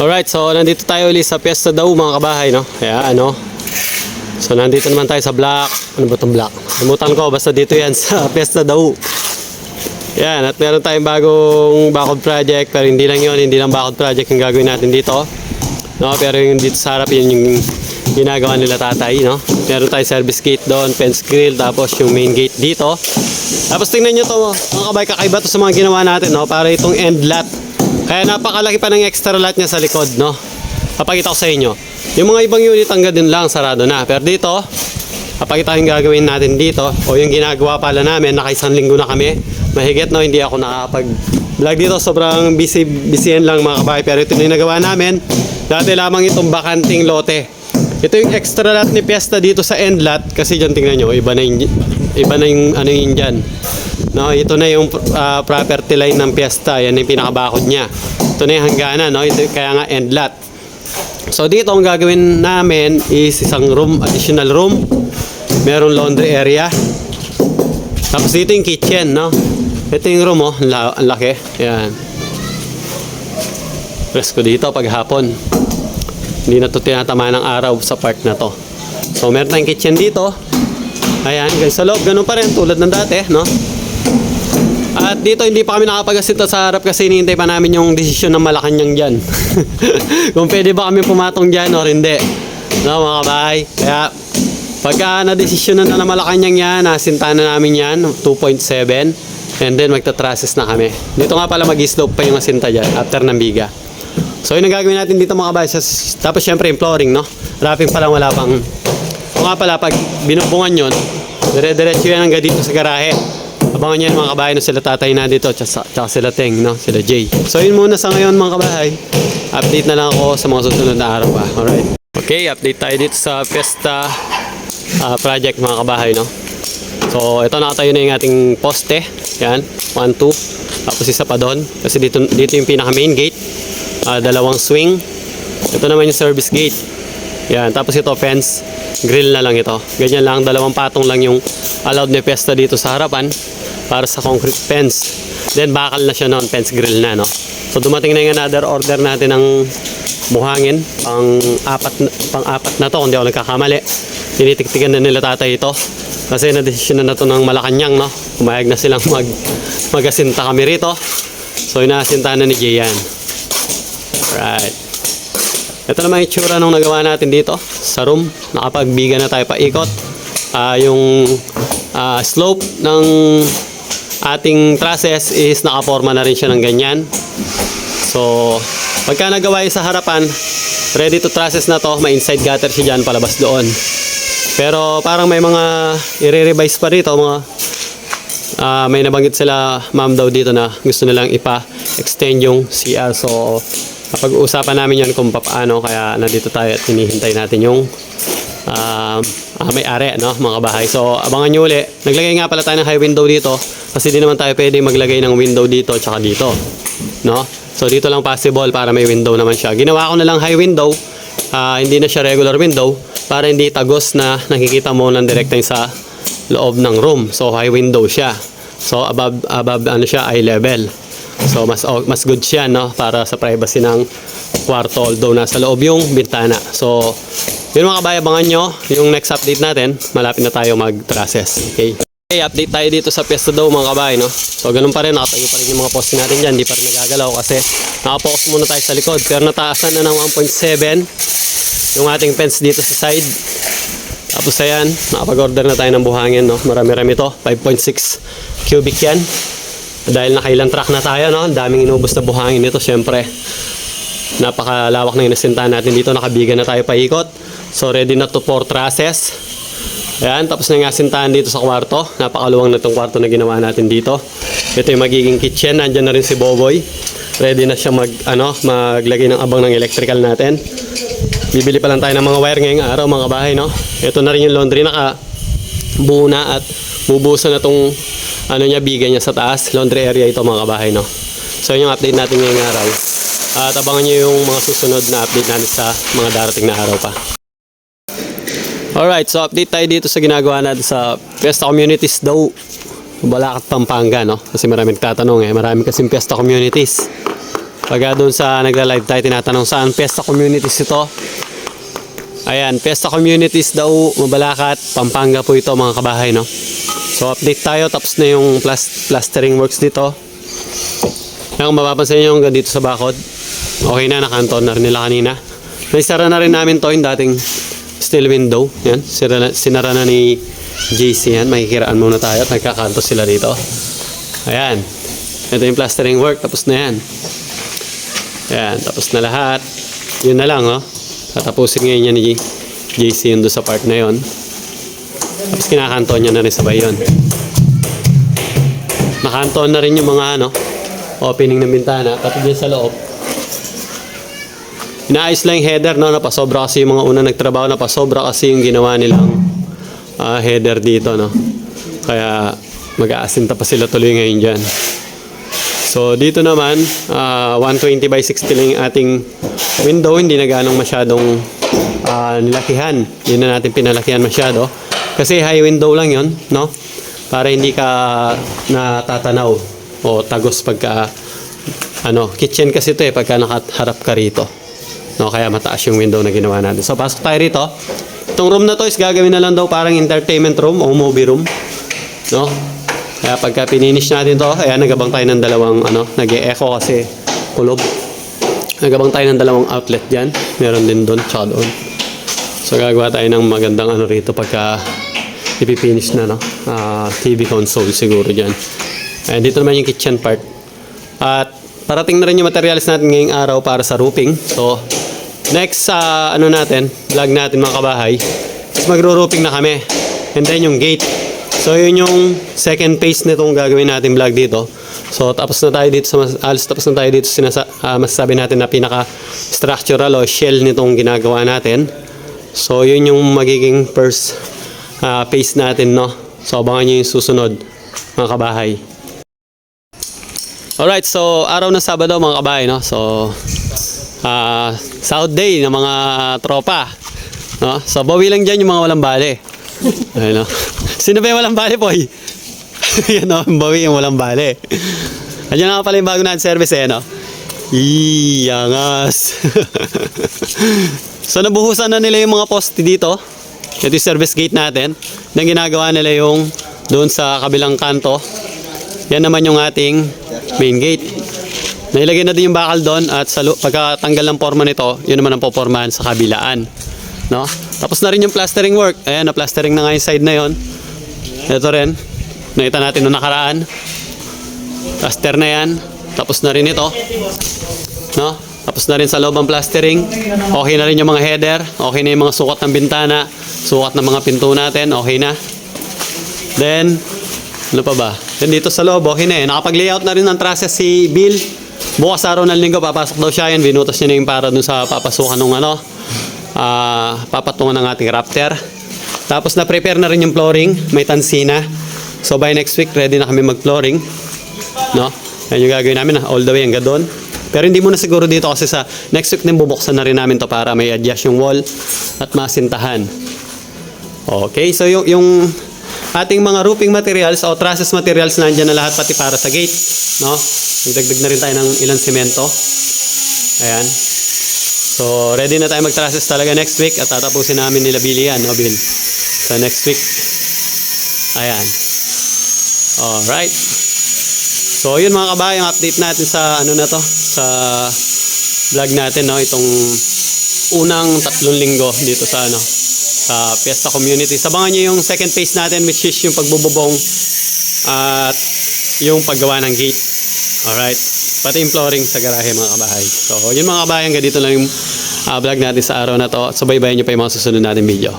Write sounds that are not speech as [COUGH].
Alright, so nandito tayo ulit sa Fiesta daw mga kabahay, no? Kaya ano, so nandito naman tayo sa Black, ano ba itong Black? Limutan ko, basta dito yan [LAUGHS] sa Fiesta daw. Yan, at meron tayong bagong bakod project, pero hindi lang yun, hindi lang bakod project yung gagawin natin dito. No, pero yung dito sa harap, yun yung ginagawa nila tatay, no? Meron tayong service gate doon, fence grill, tapos yung main gate dito. Tapos tingnan nyo to, mga kabay, kakaiba to sa mga ginawa natin, no? Para itong end lot. Kaya napakalaki pa ng extra lot niya sa likod, no? Papakita ko sa inyo. Yung mga ibang unit hanggang din lang, sarado na. Pero dito, papakita yung gagawin natin dito. O yung ginagawa pala namin, nakaisang linggo na kami. Mahigit, no? Hindi ako nakakapag vlog dito. Sobrang busy, busy lang mga kabay. Pero ito na yung nagawa namin. Dati lamang itong bakanting lote. Ito yung extra lot ni Fiesta dito sa end lot kasi dyan tingnan nyo, iba na yung, iba na yung ano yun dyan. No, ito na yung ah, property line ng Fiesta, yan yung pinakabakod niya. Ito na yung hangganan, no? Ito, kaya nga end lot. So dito ang gagawin namin is isang room, additional room. Meron laundry area. Tapos dito yung kitchen, no? Ito yung room, oh, ang la- ang laki. Yan. Presko dito pag hapon. Hindi na to tinatama ng araw sa part na to. So meron tayong kitchen dito. Ayan, guys, sa loob, ganun pa rin tulad ng dati, no? At dito hindi pa kami nakapag-asita sa harap kasi hinihintay pa namin yung desisyon ng Malacanang dyan. [LAUGHS] Kung pwede ba kami pumatong dyan or hindi. No, mga kabahay. Kaya pagka na-desisyon na ng Malacanang yan, nasinta na namin yan, 2.7. And then magta-trusses na kami. Dito nga pala mag-slope pa yung asinta dyan after ng biga. So yun ang gagawin natin dito mga kabahay. Sa- Tapos syempre yung flooring, no? Wrapping pa lang wala pang... O nga pala, pag binubungan yun, dire-diretso yan hanggang dito sa garahe. Abangan nyo mga kabahay na sila tatay na dito, tsaka, tsaka sila Teng, no? Sila Jay. So yun muna sa ngayon mga kabahay. Update na lang ako sa mga susunod na araw pa. Alright. Okay, update tayo dito sa Fiesta ah, project mga kabahay, no? So, ito nakatayo na yung ating poste. Yan, 1, 2. Tapos isa pa doon. Kasi dito, dito yung pinaka main gate. Ah, dalawang swing. Ito naman yung service gate. Yan, tapos ito fence. Grill na lang ito. Ganyan lang, dalawang patong lang yung allowed na pesta dito sa harapan para sa concrete fence. Then bakal na siya noon, fence grill na, no? So dumating na yung another order natin ng buhangin, pang apat na, pang apat na to, kung di ako nagkakamali. Tinitiktikan na nila tatay ito. Kasi na-decision na to ng Malacanang, no? Pumayag na silang mag, magasinta kami rito. So inaasinta na ni Jayan. Right. Ito naman yung itsura nung nagawa natin dito sa room. Nakapagbiga na tayo paikot. Ah, yung ah, slope ng ating trusses is nakaporma na rin siya ng ganyan. So, pagka nagawa sa harapan, ready to trusses na to, may inside gutter siya dyan palabas doon. Pero parang may mga i-revise pa rito, mga Ah, may nabanggit sila ma'am daw dito na gusto nilang ipa-extend yung CR. So, napag-uusapan namin yan kung paano. Kaya nandito tayo at hinihintay natin yung ah, may-ari, no, mga bahay. So, abangan nyo uli. Naglagay nga pala tayo ng high window dito kasi di naman tayo pwede maglagay ng window dito tsaka dito. No? So, dito lang possible para may window naman siya. Ginawa ko na lang high window. ah, hindi na siya regular window para hindi tagos na nakikita mo ng direkta sa loob ng room. So high window siya. So above above ano siya eye level. So mas o- mas good siya no para sa privacy ng kwarto although nasa loob yung bintana. So yun mga kabay, nyo yung next update natin. Malapit na tayo mag-trusses. Okay. Okay, update tayo dito sa Fiesta daw mga kabay, no? So, ganun pa rin, nakatayo pa rin yung mga poste natin dyan, di pa rin nagagalaw kasi nakapokus muna tayo sa likod. Pero nataasan na ng 1.7 yung ating fence dito sa side. Tapos ayan, nakapag-order na tayo ng buhangin, no? Marami-rami to, 5.6 cubic yan. Dahil nakailang truck na tayo, no? Daming inubos na buhangin nito, syempre. Napakalawak na inasintahan natin dito, nakabiga na tayo paikot. So ready na to for trusses. Ayan, tapos na yung asintahan dito sa kwarto. Napakaluwang na itong kwarto na ginawa natin dito. Ito yung magiging kitchen, nandyan na rin si Boboy. Ready na siya mag, ano, maglagay ng abang ng electrical natin. Bibili pa lang tayo ng mga wire ngayong araw mga bahay, no? Ito na rin yung laundry naka buo na at bubuso na tong ano niya, biga niya sa taas. Laundry area ito mga bahay, no? So yun yung update natin ngayong araw. At abangan nyo yung mga susunod na update natin sa mga darating na araw pa. Alright, so update tayo dito sa ginagawa natin sa Fiesta Communities daw. Balakat, Pampanga, no? Kasi marami nagtatanong eh. Marami kasing Fiesta Communities. Pagka doon sa nagla-live tayo, tinatanong saan Fiesta Communities ito. Ayan, Fiesta Communities daw, Mabalacat, Pampanga po ito mga kabahay, no? So, update tayo. Tapos na yung plas- plastering works dito. Yan, kung mapapansin nyo hanggang dito sa bakod. Okay na, nakanton na rin nila kanina. Naisara na rin namin to yung dating steel window. Yan, sinara na ni JC yan. Makikiraan muna tayo at nagkakanto sila dito. Ayan. Ito yung plastering work. Tapos na yan. Ayan, tapos na lahat. Yun na lang, oh. Tatapusin ngayon yan ni JC yun doon sa part na yon. Tapos kinakanto niya na rin sabay yun. Nakanto na rin yung mga ano, opening ng bintana. Pati dyan sa loob. Inaayos lang yung header, no? Napasobra kasi yung mga una nagtrabaho, napasobra kasi yung ginawa nilang ah, header dito, no? Kaya mag-aasinta pa sila tuloy ngayon dyan. So dito naman, ah, 120 by 60 lang ating window. Hindi na ganong masyadong ah, nilakihan. Hindi na natin pinalakihan masyado. Kasi high window lang yon no? Para hindi ka natatanaw o tagos pagka ano, kitchen kasi ito eh pagka nakaharap ka rito. No, kaya mataas yung window na ginawa natin. So pasok tayo rito. Itong room na to is gagawin na lang daw parang entertainment room o movie room. No? Kaya pagka pininish natin to, ayan, nagabang tayo ng dalawang, ano, nag-e-echo kasi kulob. Nagabang tayo ng dalawang outlet dyan. Meron din doon, tsaka doon. So, gagawa tayo ng magandang ano rito pagka ipipinish na, no? Ah, TV console siguro dyan. Ayan, dito naman yung kitchen part. At parating na rin yung materials natin ngayong araw para sa roofing. So, next sa ano natin, vlog natin mga kabahay, is magro-roofing na kami. And then yung gate. So, yun yung second phase nitong gagawin natin vlog dito. So, tapos na tayo dito sa mas, tapos na tayo dito sa sinasa, ah, masasabi natin na pinaka structural o shell nitong ginagawa natin. So, yun yung magiging first ah, phase natin, no? So, abangan nyo yung susunod, mga kabahay. Alright, so araw ng Sabado mga kabahay, no? So, ah South Day ng mga tropa. No? So, bawi lang dyan yung mga walang bale. Ayun, no? Sino ba yung walang bale, boy? [LAUGHS] Yan, no? Bawi yung walang bale. Ayan nga pala yung bago natin service, eh, no? Iyangas. [LAUGHS] so, nabuhusan na nila yung mga poste dito. Ito yung service gate natin. Nang ginagawa nila yung doon sa kabilang kanto. Yan naman yung ating main gate. Nailagay na din yung bakal doon at sa pagkatanggal ng forma nito, yun naman ang popormahan sa kabilaan. No? Tapos na rin yung plastering work. Ayan, na plastering na nga yung side na yon. Ito rin. Nakita natin nung nakaraan. Plaster na yan. Tapos na rin ito. No? Tapos na rin sa loob ang plastering. Okay na rin yung mga header. Okay na yung mga sukat ng bintana. Sukat ng mga pinto natin. Okay na. Then, ano pa ba? Then dito sa loob, okay na eh. Nakapag-layout na rin ng trusses si Bill. Bukas araw ng linggo, papasok daw siya yan. Binutas niya na yung para dun sa papasukan ng ano, ah papatungan ng ating Raptor. Tapos na-prepare na rin yung flooring. May tansina. So by next week, ready na kami mag-flooring. No? Yan yung gagawin namin, ah, all the way hanggang doon. Pero hindi muna siguro dito kasi sa next week din bubuksan na rin namin to para may adjust yung wall at masintahan. Okay, so yung, yung ating mga roofing materials o trusses materials nandiyan na lahat pati para sa gate, no? Nagdagdag na rin tayo ng ilang semento. Ayan. So, ready na tayo mag-trusses talaga next week at tatapusin namin nila Billy yan, no, Bill? So, next week. Ayan. Alright. So, yun mga kabayan, update natin sa ano na to, sa vlog natin, no? Itong unang tatlong linggo dito sa ano, sa Fiesta Community. Sabangan nyo yung second phase natin which is yung pagbububong at yung paggawa ng gate. Alright. Pati yung flooring sa garahe mga kabahay. So, yun mga kabayan, ganito lang yung ah, vlog natin sa araw na to. So, baybayin nyo pa yung mga susunod natin video.